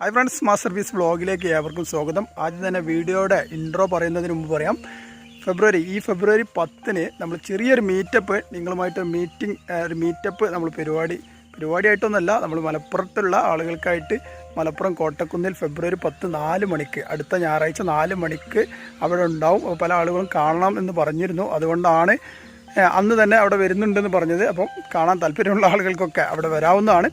Hi friends master piece ബ്ലോഗിലേക്ക് ഏവർക്കും സ്വാഗതം. ആദ്യം തന്നെ വീഡിയോയുടെ ഇൻട്രോ പറയുന്നതിന് മുമ്പ് പറയാം. ഫെബ്രുവരി ഈ ഫെബ്രുവരി പത്തിന് നമ്മൾ ചെറിയൊരു മീറ്റപ്പ് നിങ്ങളുമായിട്ട് മീറ്റിംഗ് ഒരു മീറ്റപ്പ് നമ്മൾ പരിപാടി പരിപാടിയായിട്ടൊന്നുമല്ല നമ്മൾ മലപ്പുറത്തുള്ള ആളുകൾക്കായിട്ട് മലപ്പുറം കോട്ടക്കുന്നിൽ ഫെബ്രുവരി പത്ത് നാല് മണിക്ക് അടുത്ത ഞായറാഴ്ച നാല് മണിക്ക് അവിടെ ഉണ്ടാവും. പല ആളുകളും കാണണം എന്ന് പറഞ്ഞിരുന്നു. അതുകൊണ്ടാണ് അന്ന് തന്നെ അവിടെ വരുന്നുണ്ടെന്ന് പറഞ്ഞത്. അപ്പം കാണാൻ താല്പര്യമുള്ള ആളുകൾക്കൊക്കെ അവിടെ വരാവുന്നതാണ്.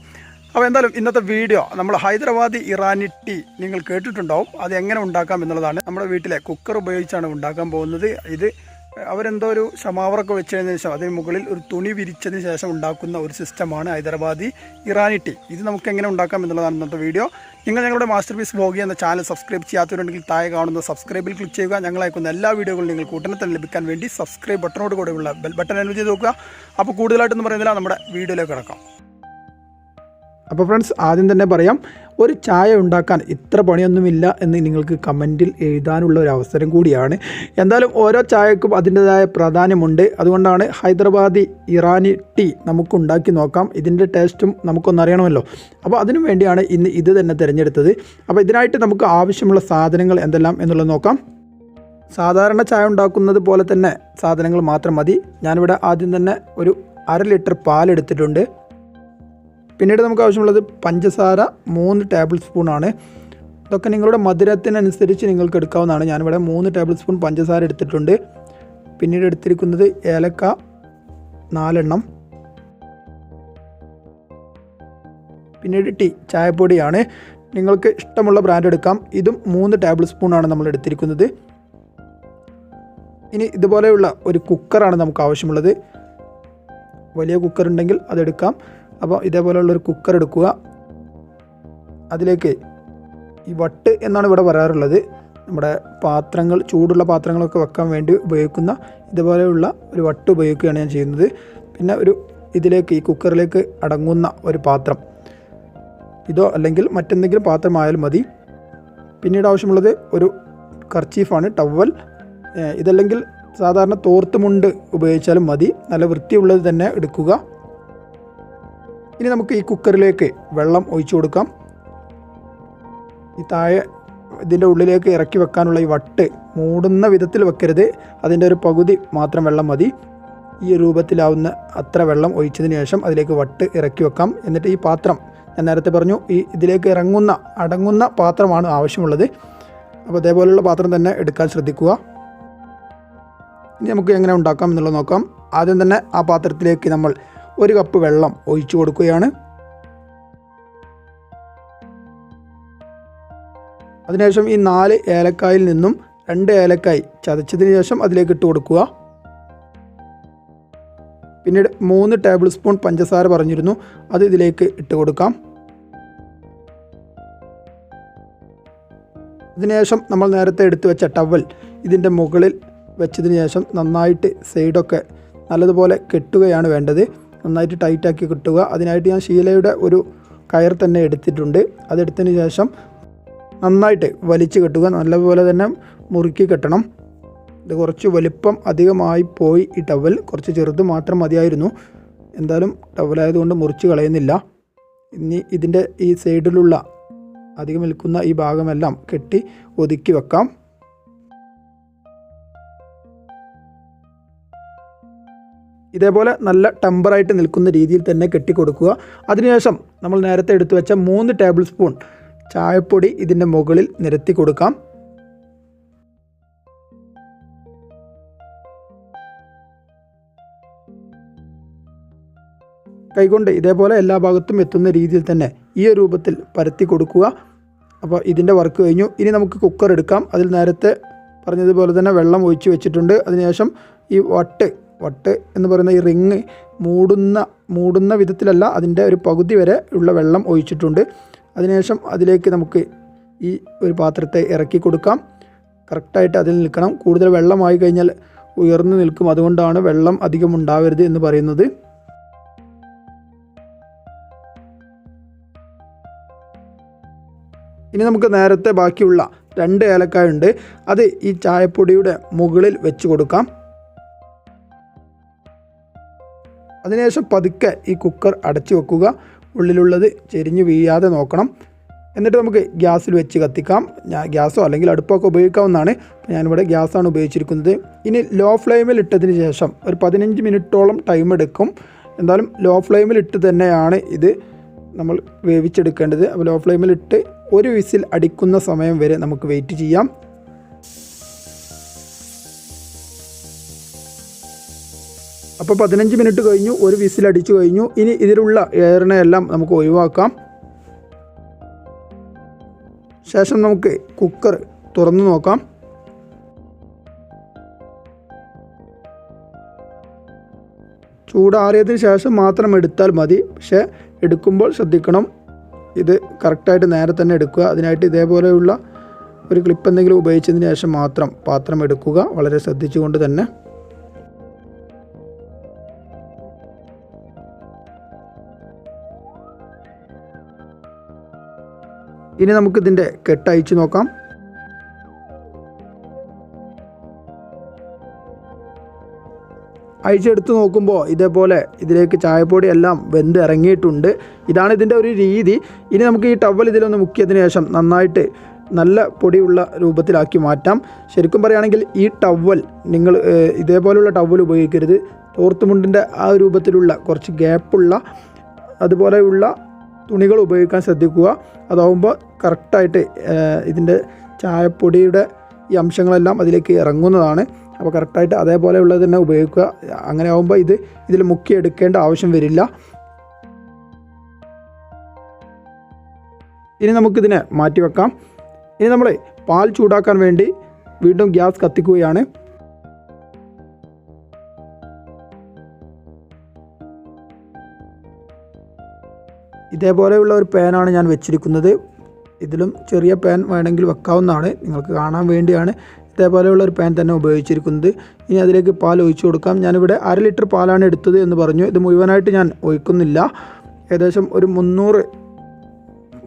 അപ്പോൾ എന്തായാലും ഇന്നത്തെ വീഡിയോ നമ്മൾ ഹൈദരാബാദി ഇറാനി ടീ നിങ്ങൾ കേട്ടിട്ടുണ്ടാവും. അത് എങ്ങനെ ഉണ്ടാക്കാം എന്നുള്ളതാണ് നമ്മുടെ വീട്ടിലെ കുക്കർ ഉപയോഗിച്ചാണ് ഉണ്ടാക്കാൻ പോകുന്നത്. ഇത് അവരെന്തോ ഒരു ഷമാവറൊക്കെ വെച്ചതിന് ശേഷം അതിന് മുകളിൽ ഒരു തുണി വിരിച്ചതിന് ശേഷം ഉണ്ടാക്കുന്ന ഒരു സിസ്റ്റമാണ് ഹൈദരാബാദി ഇറാനി ടീ. ഇത് നമുക്ക് എങ്ങനെ ഉണ്ടാക്കാം എന്നുള്ളതാണ് ഇന്നത്തെ വീഡിയോ. നിങ്ങൾ ഞങ്ങളുടെ മാസ്റ്റർ പീസ് വ്ലോഗി എന്ന ചാനൽ സബ്സ്ക്രൈബ് ചെയ്യാത്തവരുണ്ടെങ്കിൽ താഴെ കാണുന്ന സബ്സ്ക്രൈബിൽ ക്ലിക്ക് ചെയ്യുക. ഞങ്ങൾ എല്ലാ വീഡിയോകളും നിങ്ങൾ ഉടനെ തന്നെ ലഭിക്കാൻ വേണ്ടി സബ്സ്ക്രൈബ് ബട്ടനോട് കൂടെയുള്ള ബെൽ ബട്ടൺ എനർജി നോക്കുക അപ്പോൾ കൂടുതലായിട്ടൊന്നും പറയുന്നില്ല. നമ്മുടെ വീഡിയോയിലേക്ക് കിടക്കാം. അപ്പോൾ ഫ്രണ്ട്സ് ആദ്യം തന്നെ പറയാം ഒരു ചായ ഉണ്ടാക്കാൻ ഇത്ര പണിയൊന്നുമില്ല എന്ന് നിങ്ങൾക്ക് കമന്റിൽ എഴുതാനുള്ള ഒരു അവസരം കൂടിയാണ്. എന്തായാലും ഓരോ ചായക്കും അതിന്റെതായ പ്രാധാന്യമുണ്ട്. അതുകൊണ്ടാണ് ഹൈദരാബാദി ഇറാനി ടീ നമുക്ക് ഉണ്ടാക്കി നോക്കാം. ഇതിന്റെ ടേസ്റ്റും നമുക്കൊന്നറിയണമല്ലോ അപ്പോൾ അതിനു വേണ്ടിയാണ് ഇന്ന് ഇത് തന്നെ തിരഞ്ഞെടുത്തത്. അപ്പോൾ ഇതിനായിട്ട് നമുക്ക് ആവശ്യമുള്ള സാധനങ്ങൾ എന്തെല്ലാം എന്നുള്ളത് നോക്കാം. സാധാരണ ചായ ഉണ്ടാക്കുന്നത് പോലെ തന്നെ സാധനങ്ങൾ മാത്രം മതി. ഞാനിവിടെ ആദ്യം തന്നെ ഒരു അര ലിറ്റർ പാൽ എടുത്തിട്ടുണ്ട് പിന്നീട് നമുക്ക് ആവശ്യമുള്ളത് പഞ്ചസാര മൂന്ന് ടേബിൾ സ്പൂണാണ് ഇതൊക്കെ നിങ്ങളുടെ മധുരത്തിനനുസരിച്ച് നിങ്ങൾക്ക് എടുക്കാവുന്നതാണ്. ഞാനിവിടെ മൂന്ന് ടേബിൾ സ്പൂൺ പഞ്ചസാര എടുത്തിട്ടുണ്ട്. പിന്നീട് എടുത്തിരിക്കുന്നത് ഏലക്ക നാലെണ്ണം. പിന്നീട് ടീ ചായപ്പൊടിയാണ്. നിങ്ങൾക്ക് ഇഷ്ടമുള്ള ബ്രാൻഡ് എടുക്കാം. ഇതും മൂന്ന് ടേബിൾ സ്പൂണാണ് നമ്മൾ എടുത്തിരിക്കുന്നത്. ഇനി ഇതുപോലെയുള്ള ഒരു കുക്കറാണ് നമുക്ക് ആവശ്യമുള്ളത്. വലിയ കുക്കർ ഉണ്ടെങ്കിൽ അതെടുക്കാം അപ്പോൾ ഇതേപോലെയുള്ളൊരു കുക്കർ എടുക്കുക. അതിലേക്ക് ഈ വട്ട് എന്നാണ് ഇവിടെ പറയാറുള്ളത്. നമ്മുടെ പാത്രങ്ങൾ ചൂടുള്ള പാത്രങ്ങളൊക്കെ വെക്കാൻ വേണ്ടി ഉപയോഗിക്കുന്ന ഇതുപോലെയുള്ള ഒരു വട്ട് ഉപയോഗിക്കുകയാണ് ഞാൻ ചെയ്യുന്നത്. പിന്നെ ഒരു ഇതിലേക്ക് ഈ കുക്കറിലേക്ക് അടങ്ങുന്ന ഒരു പാത്രം. ഇതോ അല്ലെങ്കിൽ മറ്റെന്തെങ്കിലും പാത്രമായാലും മതി. പിന്നീട് ആവശ്യമുള്ളത് ഒരു കർച്ചീഫാണ് ടവൽ ഇതല്ലെങ്കിൽ സാധാരണ തോർത്തുമുണ്ട് ഉപയോഗിച്ചാലും മതി. നല്ല വൃത്തിയുള്ളത് തന്നെ എടുക്കുക. ഇനി നമുക്ക് ഈ കുക്കറിലേക്ക് വെള്ളം ഒഴിച്ചു കൊടുക്കാം. ഈ താഴെ ഇതിന്റെ ഉള്ളിലേക്ക് ഇറക്കി വെക്കാനുള്ള ഈ വട്ട് മൂടുന്ന വിധത്തിൽ വെക്കരുത്. അതിന്റെ ഒരു പകുതി മാത്രം വെള്ളം മതി. ഈ രൂപത്തിലാവുന്ന അത്ര വെള്ളം ഒഴിച്ചതിന് ശേഷം അതിലേക്ക് വട്ട് ഇറക്കി വെക്കാം. എന്നിട്ട് ഈ പാത്രം ഞാൻ നേരത്തെ പറഞ്ഞു ഈ ഇതിലേക്ക് ഇറങ്ങുന്ന അടങ്ങുന്ന പാത്രമാണ് ആവശ്യമുള്ളത്. അപ്പോൾ അതേപോലെയുള്ള പാത്രം തന്നെ എടുക്കാൻ ശ്രദ്ധിക്കുക. ഇനി നമുക്ക് എങ്ങനെ ഉണ്ടാക്കാം എന്നുള്ളത് നോക്കാം. ആദ്യം തന്നെ ആ പാത്രത്തിലേക്ക് നമ്മൾ ഒരു കപ്പ് വെള്ളം ഒഴിച്ചു കൊടുക്കുകയാണ്. അതിനുശേഷം ഈ നാല് ഏലക്കായിൽ നിന്നും രണ്ട് ഏലക്കായ് ചതച്ചതിന് ശേഷം അതിലേക്ക് ഇട്ട് കൊടുക്കുക. പിന്നീട് മൂന്ന് ടേബിൾ സ്പൂൺ പഞ്ചസാര പറഞ്ഞിരുന്നു അത് ഇതിലേക്ക് ഇട്ട് കൊടുക്കാം. അതിനുശേഷം നമ്മൾ നേരത്തെ എടുത്തു വെച്ച ടവൽ ഇതിന്റെ മുകളിൽ വെച്ചതിന് ശേഷം നന്നായിട്ട് സൈഡൊക്കെ നല്ലതുപോലെ കെട്ടുകയാണ് വേണ്ടത്. നന്നായിട്ട് ടൈറ്റാക്കി കിട്ടുക. അതിനായിട്ട് ഞാൻ ശീലയുടെ ഒരു കയർ തന്നെ എടുത്തിട്ടുണ്ട്. അതെടുത്തതിന് ശേഷം നന്നായിട്ട് വലിച്ചു കെട്ടുക. നല്ലപോലെ തന്നെ മുറുക്കി കെട്ടണം. ഇത് കുറച്ച് വലിപ്പം അധികമായി പോയി ഈ ടവൽ. കുറച്ച് ചെറുത് മാത്രം മതിയായിരുന്നു. എന്തായാലും ടവലായതുകൊണ്ട് മുറിച്ച് കളയുന്നില്ല. ഇനി ഇതിന്റെ ഈ സൈഡിലുള്ള അധികം നിൽക്കുന്ന ഈ ഭാഗമെല്ലാം കെട്ടി ഒതുക്കി വെക്കാം. ഇതേപോലെ നല്ല ടെമ്പറായിട്ട് നിൽക്കുന്ന രീതിയിൽ തന്നെ കെട്ടിക്കൊടുക്കുക. അതിനുശേഷം നമ്മൾ നേരത്തെ എടുത്തു വെച്ച മൂന്ന് ടേബിൾ സ്പൂൺ ചായപ്പൊടി ഇതിന്റെ മുകളിൽ നിരത്തി കൊടുക്കാം. കൈകൊണ്ട് ഇതേപോലെ എല്ലാ ഭാഗത്തും എത്തുന്ന രീതിയിൽ തന്നെ ഈ രൂപത്തിൽ പരത്തി കൊടുക്കുക. അപ്പോൾ ഇതിന്റെ വർക്ക് കഴിഞ്ഞു. ഇനി നമുക്ക് കുക്കർ എടുക്കാം. അതിൽ നേരത്തെ പറഞ്ഞതുപോലെ തന്നെ വെള്ളം ഒഴിച്ച് വെച്ചിട്ടുണ്ട്. അതിനുശേഷം ഈ വട്ട് വട്ട് എന്ന് പറയുന്ന ഈ റിങ് മൂടുന്ന മൂടുന്ന വിധത്തിലല്ല അതിന്റെ ഒരു പകുതി വരെ ഉള്ള വെള്ളം ഒഴിച്ചിട്ടുണ്ട്. അതിനുശേഷം അതിലേക്ക് നമുക്ക് ഈ ഒരു പാത്രത്തെ ഇറക്കി കൊടുക്കാം. കറക്റ്റായിട്ട് അതിൽ നിൽക്കണം. കൂടുതൽ വെള്ളമായി കഴിഞ്ഞാൽ ഉയർന്നു നിൽക്കും. അതുകൊണ്ടാണ് വെള്ളം അധികം ഉണ്ടാവരുത് എന്ന് പറയുന്നത്. ഇനി നമുക്ക് നേരത്തെ ബാക്കിയുള്ള രണ്ട് ഏലക്കായ ഉണ്ട് അത് ഈ ചായപ്പൊടിയുടെ മുകളിൽ വെച്ച് കൊടുക്കാം. അതിനുശേഷം പതുക്കെ ഈ കുക്കർ അടച്ചു വെക്കുക. ഉള്ളിലുള്ളത് ചെരിഞ്ഞു വീഴാതെ നോക്കണം. എന്നിട്ട് നമുക്ക് ഗ്യാസിൽ വെച്ച് കത്തിക്കാം. ഞാൻ ഗ്യാസോ അല്ലെങ്കിൽ അടുപ്പൊക്കെ ഉപയോഗിക്കാവുന്നതാണ്. അപ്പോൾ ഞാനിവിടെ ഗ്യാസാണ് ഉപയോഗിച്ചിരിക്കുന്നത്. ഇനി ലോ ഫ്ലെയിമിൽ ഇട്ടതിന് ശേഷം ഒരു പതിനഞ്ച് മിനിറ്റോളം ടൈം എടുക്കും. എന്തായാലും ലോ ഫ്ലെയിമിൽ ഇട്ട് തന്നെയാണ് ഇത് നമ്മൾ വേവിച്ചെടുക്കേണ്ടത്. അപ്പോൾ ലോ ഫ്ലെയിമിൽ ഇട്ട് ഒരു വിസിൽ അടിക്കുന്ന സമയം വരെ നമുക്ക് വെയിറ്റ് ചെയ്യാം. അപ്പോൾ പതിനഞ്ച് മിനിറ്റ് കഴിഞ്ഞു ഒരു വിസിൽ അടിച്ചു കഴിഞ്ഞു. ഇനി ഇതിലുള്ള എയറിനെ എല്ലാം നമുക്ക് ഒഴിവാക്കാം. ശേഷം നമുക്ക് കുക്കർ തുറന്നു നോക്കാം. ചൂടാറിയതിന് ശേഷം മാത്രം എടുത്താൽ മതി. പക്ഷേ എടുക്കുമ്പോൾ ശ്രദ്ധിക്കണം. ഇത് കറക്റ്റായിട്ട് നേരെ തന്നെ എടുക്കുക. അതിനായിട്ട് ഇതേപോലെയുള്ള ഒരു ക്ലിപ്പ് എന്തെങ്കിലും ഉപയോഗിച്ചതിന് ശേഷം മാത്രം പാത്രം എടുക്കുക. വളരെ ശ്രദ്ധിച്ചുകൊണ്ട് തന്നെ. ഇനി നമുക്കിതിന്റെ കെട്ട് അയച്ചു നോക്കാം. അഴിച്ചെടുത്ത് നോക്കുമ്പോൾ ഇതേപോലെ ഇതിലേക്ക് ചായപ്പൊടി എല്ലാം വെന്ത് ഇറങ്ങിയിട്ടുണ്ട്. ഇതാണ് ഇതിന്റെ ഒരു രീതി. ഇനി നമുക്ക് ഈ ടവൽ ഇതിലൊന്ന് മുക്കിയതിന് ശേഷം നന്നായിട്ട് നല്ല പൊടിയുള്ള രൂപത്തിലാക്കി മാറ്റാം. ശരിക്കും പറയുകയാണെങ്കിൽ ഈ ടവൽ നിങ്ങൾ ഇതേപോലെയുള്ള ടവൽ ഉപയോഗിക്കരുത്. തോർത്തുമുണ്ടിന്റെ ആ രൂപത്തിലുള്ള കുറച്ച് ഗ്യാപ്പുള്ള അതുപോലെയുള്ള തുണികൾ ഉപയോഗിക്കാൻ ശ്രദ്ധിക്കുക. അതാവുമ്പോൾ കറക്റ്റായിട്ട് ഇതിന്റെ ചായപ്പൊടിയുടെ ഈ അംശങ്ങളെല്ലാം അതിലേക്ക് ഇറങ്ങുന്നതാണ്. അപ്പോൾ കറക്റ്റായിട്ട് അതേപോലെയുള്ളത് തന്നെ ഉപയോഗിക്കുക. അങ്ങനെ ആവുമ്പോൾ ഇത് ഇതിൽ മുക്കി എടുക്കേണ്ട ആവശ്യം വരില്ല. ഇനി നമുക്കിതിനെ മാറ്റി വെക്കാം ഇനി നമ്മൾ പാൽ ചൂടാക്കാൻ വേണ്ടി വീണ്ടും ഗ്യാസ് കത്തിക്കുകയാണ്. ഇതേപോലെയുള്ള ഒരു പാനാണ് ഞാൻ വെച്ചിരിക്കുന്നത്. ഇതിലും ചെറിയ പാൻ വേണമെങ്കിൽ വെക്കാവുന്നതാണ്. നിങ്ങൾക്ക് കാണാൻ വേണ്ടിയാണ് ഇതേപോലെയുള്ള ഒരു പാൻ തന്നെ ഉപയോഗിച്ചിരിക്കുന്നത്. ഇനി അതിലേക്ക് പാൽ ഒഴിച്ചു കൊടുക്കാം. ഞാനിവിടെ അര ലിറ്റർ പാലാണ് എടുത്തത് എന്ന് പറഞ്ഞു. ഇത് മുഴുവനായിട്ട് ഞാൻ ഒഴിക്കുന്നില്ല. ഏകദേശം ഒരു മുന്നൂറ്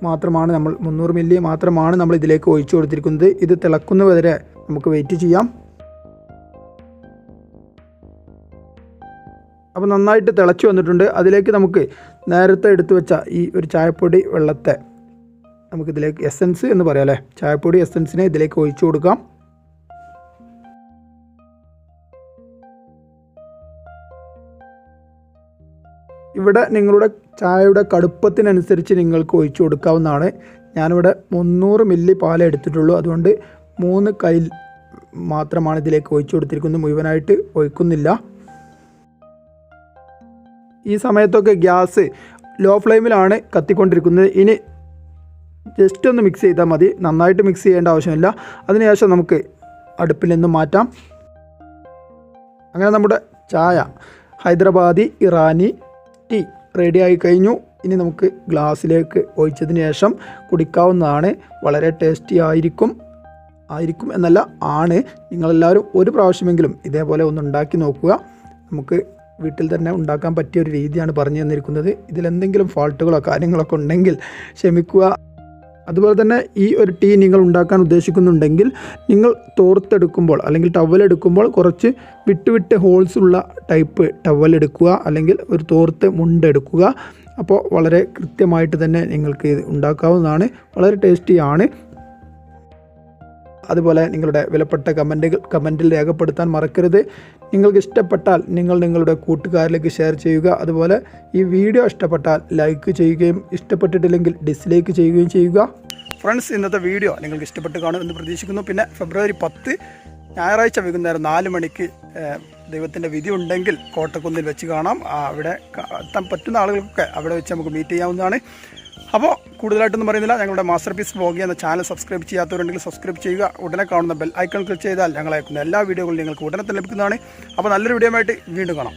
മാത്രമാണ് നമ്മൾ മുന്നൂറ് മില്ലി മാത്രമാണ് നമ്മൾ ഇതിലേക്ക് ഒഴിച്ചു കൊടുത്തിരിക്കുന്നത്. ഇത് തിളക്കുന്നവരെ നമുക്ക് വെയിറ്റ് ചെയ്യാം. അപ്പോൾ നന്നായിട്ട് തിളച്ച് വന്നിട്ടുണ്ട്. അതിലേക്ക് നമുക്ക് നേരത്തെ എടുത്തു വെച്ച ഈ ഒരു ചായപ്പൊടി വെള്ളത്തെ നമുക്കിതിലേക്ക് എസൻസ് എന്ന് പറയാം അല്ലേ? ചായപ്പൊടി എസൻസിനെ ഇതിലേക്ക് ഒഴിച്ചു കൊടുക്കാം. ഇവിടെ നിങ്ങളുടെ ചായയുടെ കടുപ്പത്തിനനുസരിച്ച് നിങ്ങൾക്ക് ഒഴിച്ചു കൊടുക്കാവുന്നതാണ്. ഞാനിവിടെ മുന്നൂറ് മില്ലി പാൽ എടുത്തിട്ടുള്ളൂ. അതുകൊണ്ട് മൂന്ന് കൈ മാത്രമാണ് ഇതിലേക്ക് ഒഴിച്ചു കൊടുത്തിരിക്കുന്നത്. മുഴുവനായിട്ട് ഒഴിക്കുന്നില്ല. ഈ സമയത്തൊക്കെ ഗ്യാസ് ലോ ഫ്ലെയിമിലാണ് കത്തിക്കൊണ്ടിരിക്കുന്നത്. ഇനി ജസ്റ്റ് ഒന്ന് മിക്സ് ചെയ്താൽ മതി. നന്നായിട്ട് മിക്സ് ചെയ്യേണ്ട ആവശ്യമില്ല. അതിനുശേഷം നമുക്ക് അടുപ്പിൽ നിന്ന് മാറ്റാം. അങ്ങനെ നമ്മുടെ ചായ ഹൈദരാബാദി ഇറാനി ടീ റെഡിയായി കഴിഞ്ഞു. ഇനി നമുക്ക് ഗ്ലാസ്സിലേക്ക് ഒഴിച്ചതിന് ശേഷം കുടിക്കാവുന്നതാണ്. വളരെ ടേസ്റ്റി ആയിരിക്കും. ആയിരിക്കും എന്നല്ല ആണ്. നിങ്ങളെല്ലാവരും ഒരു പ്രാവശ്യമെങ്കിലും ഇതേപോലെ ഒന്ന് ഉണ്ടാക്കി നോക്കുക. നമുക്ക് വീട്ടിൽ തന്നെ ഉണ്ടാക്കാൻ പറ്റിയ ഒരു രീതിയാണ് പറഞ്ഞു തന്നിരിക്കുന്നത്. ഇതിലെന്തെങ്കിലും ഫാൾട്ടുകളോ കാര്യങ്ങളൊക്കെ ഉണ്ടെങ്കിൽ ക്ഷമിക്കുക. അതുപോലെ തന്നെ ഈ ഒരു ടീ നിങ്ങൾ ഉണ്ടാക്കാൻ ഉദ്ദേശിക്കുന്നുണ്ടെങ്കിൽ നിങ്ങൾ തോർത്തെടുക്കുമ്പോൾ അല്ലെങ്കിൽ ടവൽ എടുക്കുമ്പോൾ കുറച്ച് വിട്ട് വിട്ട് ഹോൾസ് ഉള്ള ടൈപ്പ് ടവൽ എടുക്കുക. അല്ലെങ്കിൽ ഒരു തോർത്ത് മുണ്ടെടുക്കുക അപ്പോൾ വളരെ കൃത്യമായിട്ട് തന്നെ നിങ്ങൾക്ക് ഇത് ഉണ്ടാക്കാവുന്നതാണ്. വളരെ ടേസ്റ്റിയാണ് അതുപോലെ നിങ്ങളുടെ വിലപ്പെട്ട കമന്റുകൾ കമന്റിൽ രേഖപ്പെടുത്താൻ മറക്കരുത്. നിങ്ങൾക്ക് ഇഷ്ടപ്പെട്ടാൽ നിങ്ങൾ നിങ്ങളുടെ കൂട്ടുകാരിലേക്ക് ഷെയർ ചെയ്യുക. അതുപോലെ ഈ വീഡിയോ ഇഷ്ടപ്പെട്ടാൽ ലൈക്ക് ചെയ്യുകയും ഇഷ്ടപ്പെട്ടിട്ടില്ലെങ്കിൽ ഡിസ്ലൈക്ക് ചെയ്യുകയും ചെയ്യുക. ഫ്രണ്ട്സ് ഇന്നത്തെ വീഡിയോ നിങ്ങൾക്ക് ഇഷ്ടപ്പെട്ട് കാണുമെന്ന് പ്രതീക്ഷിക്കുന്നു. പിന്നെ ഫെബ്രുവരി പത്ത് ഞായറാഴ്ച വൈകുന്നേരം നാല് മണിക്ക് ദൈവത്തിന്റെ വിധി ഉണ്ടെങ്കിൽ കോട്ടക്കുന്നിൽ വെച്ച് കാണാം. അവിടെ എത്താൻ പറ്റുന്ന ആളുകൾക്കൊക്കെ അവിടെ വെച്ച് നമുക്ക് മീറ്റ് ചെയ്യാവുന്നതാണ്. അപ്പോൾ കൂടുതലായിട്ടൊന്നും പറയുന്നില്ല. ഞങ്ങളുടെ മാസ്റ്റർ പീസ് ബ്ലോഗ് എന്ന ചാനൽ സബ്സ്ക്രൈബ് ചെയ്യാത്തവരുണ്ടെങ്കിൽ സബ്സ്ക്രൈബ് ചെയ്യുക. ഉടനെ കാണുന്ന ബെൽ ഐക്കൺ ക്ലിക്ക് ചെയ്താൽ ഞങ്ങൾ അയക്കുന്ന എല്ലാ വീഡിയോകളും നിങ്ങൾക്ക് ഉടനെ തന്നെ ലഭിക്കുന്നതാണ്. അപ്പോൾ നല്ലൊരു വീഡിയോ ആയിട്ട് വീണ്ടും കാണാം.